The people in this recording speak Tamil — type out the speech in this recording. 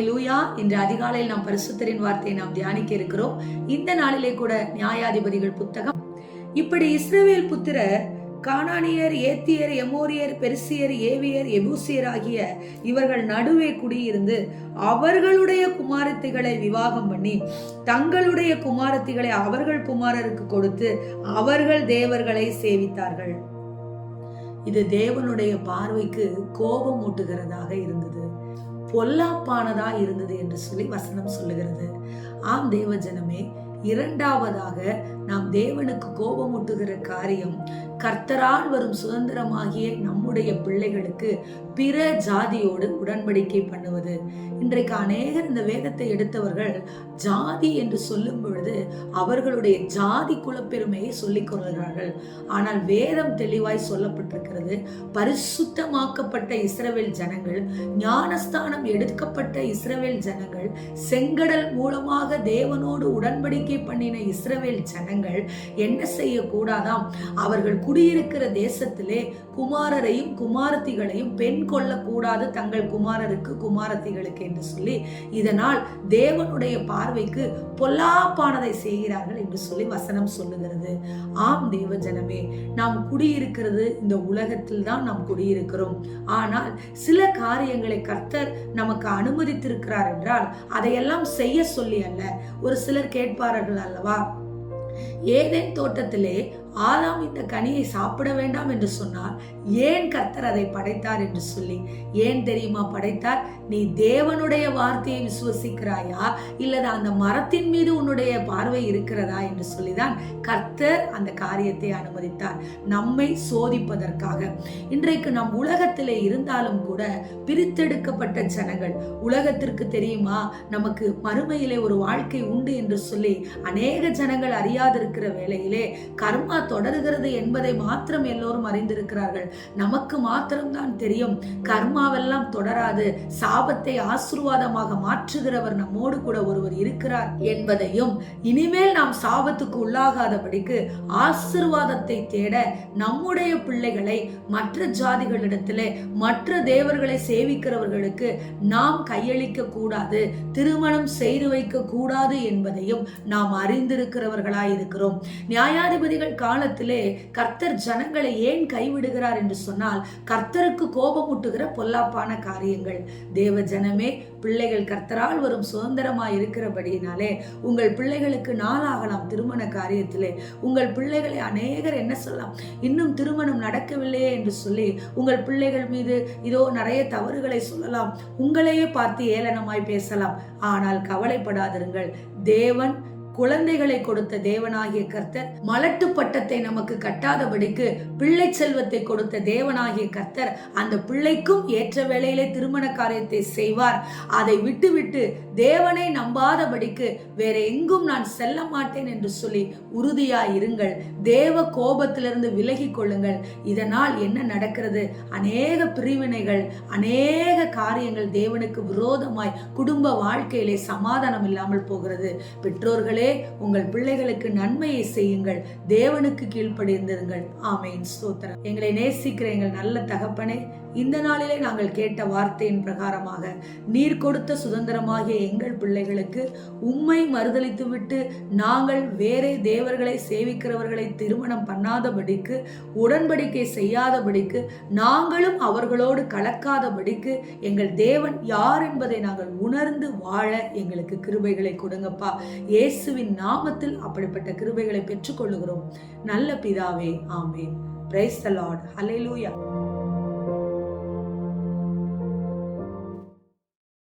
இன்று அதிகாலையில் நாம் பரிசுத்தரின் வார்த்தையை நாம் தியானிக்க இருக்கிறோம். இந்த நாளிலே கூட நியாயாதிபதிகள் புத்தகம். இப்படி இஸ்ரேவேல் புத்திரர் கானானியர் ஏத்தியர் எமோரியர் பெருசியர் ஏவியர் எபூசியர் ஆகிய இவர்கள் நடுவே குடியிருந்து அவர்களுடைய குமாரத்திகளை விவாகம் பண்ணி தங்களுடைய குமாரத்திகளை அவர்கள் குமாரருக்கு கொடுத்து அவர்கள் தேவர்களை சேவித்தார்கள். இது தேவனுடைய பார்வைக்கு கோபம் ஊட்டுகிறதாக இருந்தது. பொல்லாப்பானதா இருந்தது என்று சொல்லி வசனம் சொல்லுகிறது. ஆம் தேவ ஜனமே இரண்டாவதாக நாம் தேவனுக்கு கோபமூட்டுகிற காரியம் கர்த்தரால் வரும் சுதந்திரமாகிய நம்முடைய பிள்ளைகளுக்கு பிற ஜாதியோடு உடன்படிக்கை பண்ணுவது. இன்றைக்கு அநேகர் இந்த வேதத்தை எடுத்தவர்கள் ஜாதி என்று சொல்லும் பொழுது அவர்களுடைய ஜாதி குலப்பெருமையை சொல்லிக் கொள்கிறார்கள். ஆனால் வேதம் தெளிவாய் சொல்லப்பட்டிருக்கிறது பரிசுத்தமாக்கப்பட்ட இஸ்ரவேல் ஜனங்கள் ஞானஸ்தானம் எடுக்கப்பட்ட இஸ்ரவேல் ஜனங்கள் செங்கடல் மூலமாக தேவனோடு உடன்படிக்கை பண்ணின இஸ்ரவேல் ஜனங்கள் என்ன செய்யக்கூடாதாம்? அவர்கள் குடியிருக்கிற தேசத்திலே குமாரரையும் குமாரத்திகளையும் பெண் கொள்ளக்கூடாது தங்கள் குமாரருக்கு குமாரத்திகளுக்கு என்று சொல்லி இதனால் தேவனுடைய பார்வைக்கு பொல்லாப்பானதை செய்கிறார்கள் என்று சொல்லி வசனம் சொல்லுகிறது. ஆம் தேவ ஜனமே நாம் குடியிருக்கிறது இந்த உலகத்தில் தான் நாம் குடியிருக்கிறோம். ஆனால் சில காரியங்களை கர்த்தர் நமக்கு அனுமதித்திருக்கிறார் என்றால் அதையெல்லாம் செய்ய சொல்லி அல்ல. ஒரு சிலர் கேட்பார் இருக்கிறார்கள் அல்லவா ஏதேன் தோட்டத்திலே ஆதாம் இந்த கனியை சாப்பிட வேண்டாம் என்று சொன்னால் ஏன் கர்த்தர் அதை படைத்தார் என்று சொல்லி? ஏன் தெரியுமா படைத்தார்? நீ தேவனுடைய வார்த்தையை விசுவசிக்கிறாயா? இல்லது அந்த மரத்தின் மீது உன்னுடைய பார்வை இருக்கிறதா என்று சொல்லிதான் கர்த்தர் அந்த காரியத்தை அனுமதித்தார். நம்மை சோதிப்பதற்காக. இன்றைக்கு நம் உலகத்திலே இருந்தாலும் கூட பிரித்தெடுக்கப்பட்ட ஜனங்கள் உலகத்திற்கு தெரியுமா? நமக்கு மறுமையிலே ஒரு வாழ்க்கை உண்டு என்று சொல்லி அநேக ஜனங்கள் அறியாதிருக்கிற வேளையிலே கர்மா தொடருகிறது என்பதை மாத்திரம் எல்லோரும் அறிந்திருக்கிறார்கள். நமக்கு மாத்திரம்தான் தெரியும். கர்மாவெல்லாம் தொடராது. சாபத்தை ஆசிர்வாதமாக மாற்றுகிறவர் நம்மோடு கூட ஒருவர் இருக்கிறார் என்பதையும் இனிமேல் நாம் சாபத்துக்கு உள்ளாகாதபடிக்கு ஆசிர்வாதத்தை தேட நம்முடைய பிள்ளைகளை மற்ற ஜாதிகளிடத்திலே மற்ற தேவர்களை சேவிக்கிறவர்களுக்கு நாம் கையளிக்க கூடாது திருமணம் செய்து வைக்க கூடாது என்பதையும் நாம் அறிந்திருக்கிறவர்களாய் இருக்கிறோம் நியாயாதிபதிகள் காலத்திலே கர்த்தர் ஜனங்களை ஏன் கைவிடுகிறார் என்று சொன்னால் கர்த்தருக்கு கோபமூட்டுகிற பொல்லாப்பான காரியங்கள். தேவ ஜனமே பிள்ளைகள் கர்த்தரால் வரும் சுதந்திரமாய் இருக்கிறபடியினாலே உங்கள் பிள்ளைகளுக்கு நாளாகலாம் திருமண காரியத்திலே. உங்கள் பிள்ளைகளை அநேகர் என்ன சொல்லலாம்? இன்னும் திருமணம் நடக்கவில்லையே என்று சொல்லி உங்கள் பிள்ளைகள் மீது இதோ நிறைய தவறுகளை சொல்லலாம். உங்களையே பார்த்து ஏளனமாய் பேசலாம். ஆனால் கவலைப்படாதிருங்கள். தேவன் குழந்தைகளை கொடுத்த தேவனாகிய கர்த்தர் மலட்டு பட்டத்தை நமக்கு கட்டாதபடிக்கு பிள்ளை செல்வத்தை கொடுத்த தேவனாகிய கர்த்தர் அந்த பிள்ளைக்கும் ஏற்ற வேளையிலே திருமண காரியத்தை செய்வார். அதை விட்டுவிட்டு தேவனை நம்பாதபடிக்கு வேற எங்கும் நான் செல்ல மாட்டேன் என்று சொல்லி உறுதியாய் இருங்கள். தேவ கோபத்திலிருந்து விலகி கொள்ளுங்கள். இதனால் என்ன நடக்கிறது? அநேக பிரிவினைகள் அநேக காரியங்கள் தேவனுக்கு விரோதமாய் குடும்ப வாழ்க்கையிலே சமாதானம் இல்லாமல் போகிறது. பெற்றோர்களே உங்கள் பிள்ளைகளுக்கு நன்மையை செய்யுங்கள். தேவனுக்கு கீழ்ப்படிந்திருங்கள். ஆமையின் ஸ்தோத்திரம். எங்களை நேசிக்கிற எங்கள் நல்ல தகப்பனே இந்த நாளிலே நாங்கள் கேட்ட வார்த்தையின் பிரகாரமாக நீர் கொடுத்த சுதந்திரமாகிய எங்கள் பிள்ளைகளுக்கு உம்மை மறுதளித்துவிட்டு நாங்கள் வேறே தேவர்களை சேவிக்கிறவர்களை திருமணம் பண்ணாதபடிக்கு உடன்படிக்கை செய்யாதபடிக்கு நாங்களும் அவர்களோடு கலக்காதபடிக்கு எங்கள் தேவன் யார் என்பதை நாங்கள் உணர்ந்து வாழ எங்களுக்கு கிருபைகளை கொடுங்கப்பா. இயேசு இயேசுவின் நாமத்தில் அப்படிப்பட்ட கிருபைகளை பெற்றுக்கொள்ளுகிறோம். நல்ல பிதாவே ஆமே பிரைஸ் த லார்ட் ஹalleluya